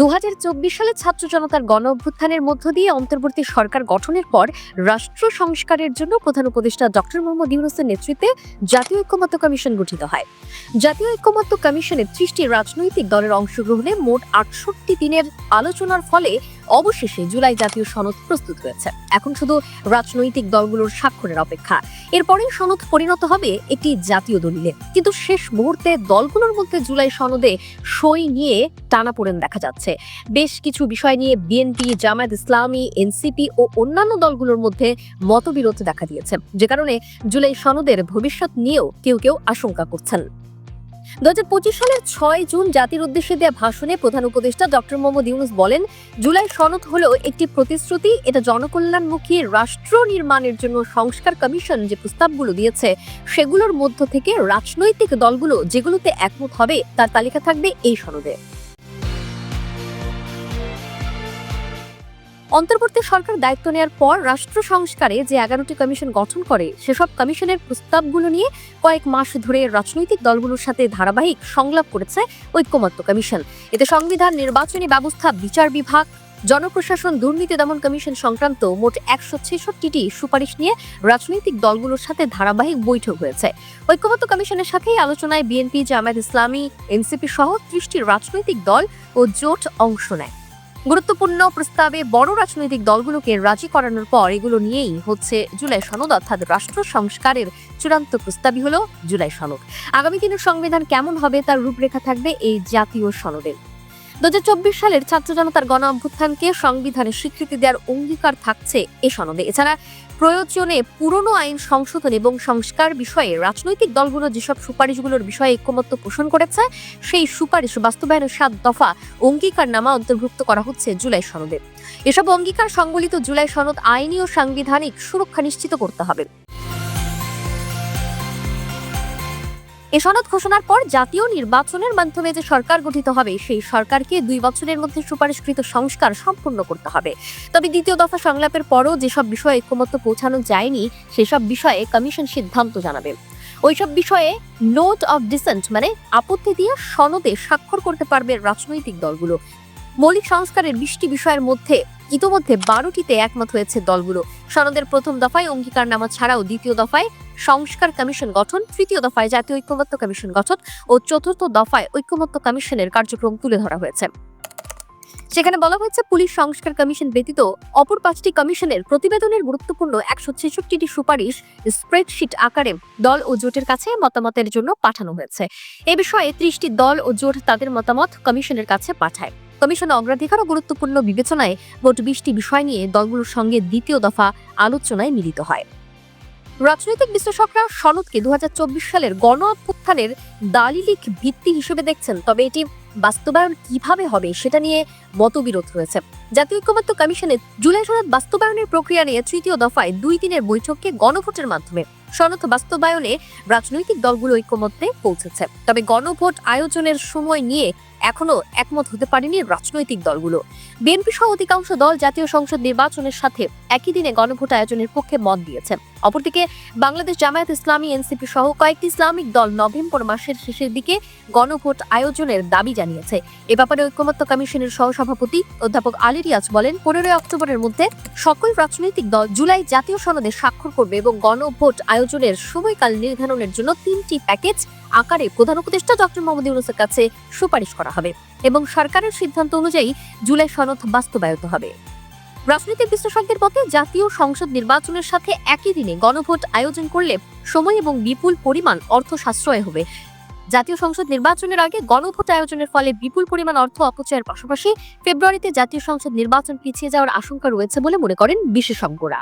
দুহাজার চব্বিশ সালে ছাত্র জনতার গণ অভ্যুত্থানের মধ্য দিয়ে অন্তর্বর্তী সরকার গঠনের পর রাষ্ট্র সংস্কারের জন্য প্রধান উপদেষ্টা ডক্টর মোহাম্মদ ইউনুসের নেতৃত্বে জাতীয় ঐক্যমত্য কমিশন গঠিত হয়। জাতীয় ঐক্যমত্য কমিশনের ত্রিশটি রাজনৈতিক দলের অংশগ্রহণে মোট আটষট্টি দিনের আলোচনার ফলে অবশেষে জুলাই জাতীয় সনদ প্রস্তুত হয়েছে। এখন শুধু রাজনৈতিক দলগুলোর স্বাক্ষরের অপেক্ষা। এরপরেই সনদ পরিণত হবে একটি জাতীয় দলিলে। কিন্তু শেষ মুহূর্তে দলগুলোর মধ্যে জুলাই সনদে সই নিয়ে টানাপোড়েন দেখা যাচ্ছে। বেশ কিছু বিষয় নিয়ে বিএনপি, জামায়াত ইসলামী, এনসিপি ও অন্যান্য দলগুলোর মধ্যে মতবিরোধ দেখা দিয়েছে। যে কারণে জুলাই সনদের ভবিষ্যৎ নিয়েও কেউ কেউ আশঙ্কা করছেন। দু হাজার পঁচিশ সালের ছয় জুন জাতির উদ্দেশ্যে দেওয়া ভাষণে প্রধান উপদেষ্টা ডক্টর মোহাম্মদ ইউনুস বলেন, জুলাই সনদ হলো একটি প্রতিশ্রুতি, এটা জনকল্যাণমুখী রাষ্ট্র নির্মাণের জন্য সংস্কার কমিশন যে প্রস্তাবগুলো দিয়েছে, সেগুলোর মধ্য থেকে রাজনৈতিক দলগুলো যেগুলোতে একমত হবে, তার তালিকা থাকবে এই সনদে। অন্তর্বর্তী সরকার দায়িত্ব নেওয়ার পর রাষ্ট্র সংস্কারে যে এগারোটি কমিশন গঠন করে, সেসব কমিশনের প্রস্তাবগুলো নিয়ে কয়েক মাস ধরে রাজনৈতিক দলগুলোর সাথে ধারাবাহিক সংলাপ করেছে ঐক্যমত্য কমিশন। এতে সংবিধান, নির্বাচনী ব্যবস্থা, বিচার বিভাগ, জনপ্রশাসন, দুর্নীতি দমন কমিশন সংক্রান্ত মোট একশো ছেষট্টিটি সুপারিশ নিয়ে রাজনৈতিক দলগুলোর সাথে ধারাবাহিক বৈঠক হয়েছে। ঐক্যমত্য কমিশনের সাথেই আলোচনায় বিএনপি, জামায়াত ইসলামী, এনসিপি সহ ত্রিশটি রাজনৈতিক দল ও জোট অংশ নেয়। গুরুত্বপূর্ণ প্রস্তাবে বড় রাজনৈতিক দলগুলোকে রাজি করানোর পর এগুলো নিয়েই হচ্ছে জুলাই সনদ, অর্থাৎ রাষ্ট্র সংস্কারের চূড়ান্ত প্রস্তাবই হলো জুলাই সনদ। আগামী দিনের সংবিধান কেমন হবে তার রূপরেখা থাকবে এই জাতীয় সনদের। দু হাজার চব্বিশ সালের ছাত্র জনতার গণ অভ্যুত্থানকে সংবিধানে স্বীকৃতি দেওয়ার অঙ্গীকার থাকছে এ সনদে। এছাড়া প্রয়োজনে পুরনো আইন সংশোধন এবং সংস্কার বিষয়ে রাজনৈতিক দলগুলো যেসব সুপারিশগুলোর বিষয়ে ঐক্যমত্য পোষণ করেছে, সেই সুপারিশ বাস্তবায়নের সাত দফা অঙ্গীকারনামা অন্তর্ভুক্ত করা হচ্ছে জুলাই সনদে। এসব অঙ্গীকার সংবলিত জুলাই সনদ আইনি ও সাংবিধানিক সুরক্ষা নিশ্চিত করতে হবে। এ সনদ ঘোষণার পর জাতীয় নির্বাচনের মাধ্যমে যে সরকার গঠিত হবে, সেই সরকারকে দুই বছরের মধ্যে সুপারিশকৃত সংস্কার সম্পূর্ণ করতে হবে। তবে দ্বিতীয় দফা সংলাপের পরও যেসব বিষয়ে ঐক্যমত্য পৌঁছানো যায়নি, সেসব বিষয়ে কমিশন সিদ্ধান্ত জানাবে। ওইসব বিষয়ে নোট অফ ডিসেন্ট মানে আপত্তি দিয়ে সনদে স্বাক্ষর করতে পারবে রাজনৈতিক দলগুলো। মৌলিক সংস্কারের বিশটি বিষয়ের মধ্যে ইতোমধ্যে বারোটিতে একমত হয়েছে দলগুলো। সনদের প্রথম দফায় অঙ্গীকারনামা ছাড়াও দ্বিতীয় দফায় সংস্কার কমিশন গঠন, তৃতীয় দফায় জাতীয় ঐক্যমত্য কমিশন গঠন ও চতুর্থ দফায় ঐক্যমত্য কমিশনের কার্যক্রম তুলে ধরা হয়েছে। সেখানে বলা হয়েছে, পুলিশ সংস্কার কমিশন ব্যতীত অপর পাঁচটি কমিশনের প্রতিবেদনের গুরুত্বপূর্ণ একশো ছেষট্টিটি সুপারিশ স্প্রেডশিট আকারে দল ও জোটের কাছে মতামতের জন্য পাঠানো হয়েছে। এ বিষয়ে ত্রিশটি দল ও জোট তাদের মতামত কমিশনের কাছে পাঠায়। কমিশন অগ্রাধিকার ও গুরুত্বপূর্ণ বিবেচনায় মোট বিশটি বিষয় নিয়ে দলগুলোর সঙ্গে দ্বিতীয় দফা আলোচনায় মিলিত হয়। রাজনৈতিক বিশ্লেষকরা সনদকে দু হাজার চব্বিশ সালের গণ অভ্যুত্থানের দালিলিক ভিত্তি হিসেবে দেখছেন, তবে এটি বাস্তবায়ন কীভাবে হবে সেটা নিয়ে মতবিরোধ রয়েছে। জাতীয় ঐক্যমত্য কমিশনের জুলাই সনদ বাস্তবায়নের প্রক্রিয়া নিয়ে তৃতীয় দফায় দুই দিনের বৈঠককে গণভোটের মাধ্যমে। সনদ বাস্তবায়নে রাজনৈতিক দলগুলো ঐক্যমত্যে পৌঁছেছে। তবে গণভোট আয়োজনের সময় নিয়ে এখনও একমত হতে পারেনি রাজনৈতিক দলগুলো। বিএনপি সহ অধিকাংশ দল জাতীয় সংসদ নির্বাচনের সাথে একই দিনে গণভোট আয়োজনের পক্ষে মত দিয়েছে। অপরদিকে বাংলাদেশ জামায়াত ইসলামী এনসিপি সহ কয়েকটি ইসলামিক দল নভেম্বর মাসের শেষের দিকে গণভোট আয়োজনের দাবি জানিয়েছে। এ ব্যাপারে ঐক্যমত্য কমিশনের সহসভাপতি অধ্যাপক আলী রিয়াজ বলেন, পনেরোই অক্টোবরের মধ্যে সকল রাজনৈতিক দল জুলাই জাতীয় সনদে স্বাক্ষর করবে এবং গণভোট আয়োজনের সময়কাল নির্ধারণের জন্য তিনটি প্যাকেজ আকারে প্রধান উপদেষ্টা ডক্টর মোহাম্মদ ইউনুসের কাছে সুপারিশ করা হবে এবং সরকারের সিদ্ধান্ত অনুযায়ী জুলাই সনদ বাস্তবায়িত হবে। রাজনৈতিক বিশ্লেষকদের মতে, জাতীয় সংসদ নির্বাচনের সাথে একই দিনে গণভোট আয়োজন করলে সময় এবং বিপুল পরিমাণ অর্থ সাশ্রয় হবে। জাতীয় সংসদ নির্বাচনের আগে গণভোট আয়োজনের ফলে বিপুল পরিমাণ অর্থ অপচয়ের পাশাপাশি ফেব্রুয়ারিতে জাতীয় সংসদ নির্বাচন পিছিয়ে যাওয়ার আশঙ্কা রয়েছে বলে মনে করেন বিশেষজ্ঞরা।